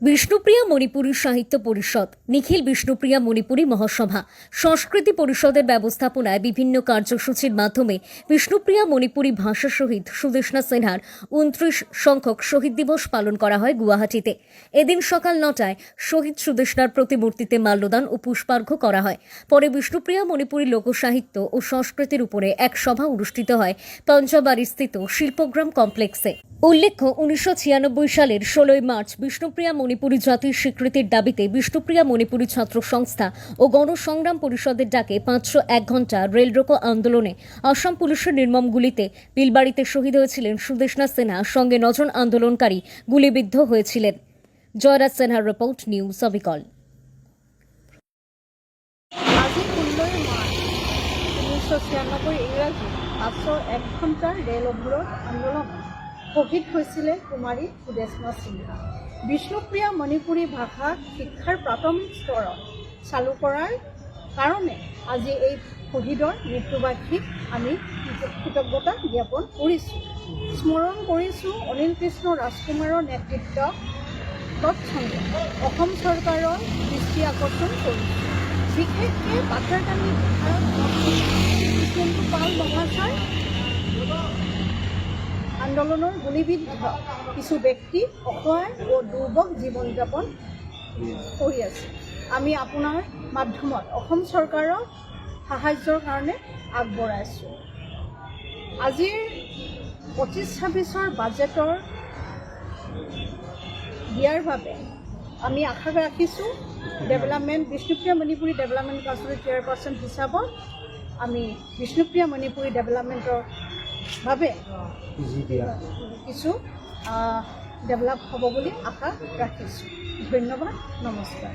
বিষ্ণুপ্রিয়া মণিপুরী সাহিত্য পরিষদ, নিখিল বিষ্ণুপ্রিয়া মণিপুরী মহাসভা, সংস্কৃতি পরিষদের ব্যবস্থাপনায় বিভিন্ন কার্যসূচির মাধ্যমে বিষ্ণুপ্রিয়া মণিপুরী ভাষা শহীদ সুদেষ্ণা সিনহার উনত্রিশ সংখ্যক শহীদ দিবস পালন করা হয় গুয়াহাটিতে। এদিন সকাল নটায় শহীদ সুদেষ্ণার প্রতিমূর্তিতে মাল্যদান ও পুষ্পার্ঘ্য করা হয়। পরে বিষ্ণুপ্রিয়া মণিপুরী লোকসাহিত্য ও সংস্কৃতির উপরে এক সভা অনুষ্ঠিত হয় পঞ্চবাড়িস্থিত শিল্পগ্রাম কমপ্লেক্সে। উল্লেখ্য, উনিশশো ছিয়ানব্বই সালের ষোলোই মার্চ বিষ্ণুপ্রিয়া মণিপুরী জাতির স্বীকৃতির দাবিতে বিষ্ণুপ্রিয়া মণিপুরী ছাত্র সংস্থা ও গণসংগ্রাম পরিষদের ডাকে পাঁচশো এক ঘণ্টা রেল রোকো আন্দোলনে আসাম পুলিশের নির্মম গুলিতে বিলবাড়িতে শহীদ হয়েছিলেন সুদেষ্ণা সিনহা সঙ্গে নজন আন্দোলনকারী গুলিবিদ্ধ হয়েছিলেন। জয়রাজ সিনহার রিপোর্ট, নিউজ অবিকল। আজি ষোল্লই মাৰ্চ ঊনৈছশ ছিয়ানব্বৈ ইংৰাজী পাঁচশো এক ঘণ্টাৰ ৰেল অৱৰোধ আন্দোলনত শ্বহীদ হৈছিলে কুমাৰী সুদেষ্ণা সিনহা বিষ্ণুপ্ৰিয়া মণিপুৰী ভাষাক শিক্ষাৰ প্ৰাথমিক স্তৰত চালু কৰাৰ কাৰণে আজি এই শ্বহীদৰ মৃত্যুবাৰ্ষিক আমি কৃতজ্ঞতা জ্ঞাপন কৰিছোঁ। স্মৰণ কৰিছোঁ অনিল কৃষ্ণ ৰাজকুমাৰৰ নেতৃত্বত তৎসংগে। অসম চৰকাৰৰ দৃষ্টি আকৰ্ষণ কৰিছোঁ। বিশেষকৈ পাথাৰকান্দি পাল মহাশয় আন্দোলনৰ গুলিবিদ্ধ কিছু ব্যক্তি অসহায় ও দুৰ্ভগ জীৱন যাপন কৰি আছে। আমি আপোনাৰ মাধ্যমত অসম চৰকাৰক সাহায্যৰ কাৰণে আগবঢ়াইছোঁ। আজিৰ পঁচিছ ছাব্বিছৰ বাজেটৰ দিয়াৰ বাবে আমি আশা ৰাখিছোঁ ডেভেলপমেণ্ট বিষ্ণুপ্ৰিয়া মণিপুৰী ডেভেলপমেণ্ট কাউন্সিলৰ চেয়াৰপাৰ্চন হিচাপত আমি বিষ্ণুপ্ৰিয়া মণিপুৰী ডেভেলপমেণ্টৰ বাবে কিছু ডেভেলপ হ'ব বুলি আশা ৰাখিছোঁ ধন্যবাদ নমস্কাৰ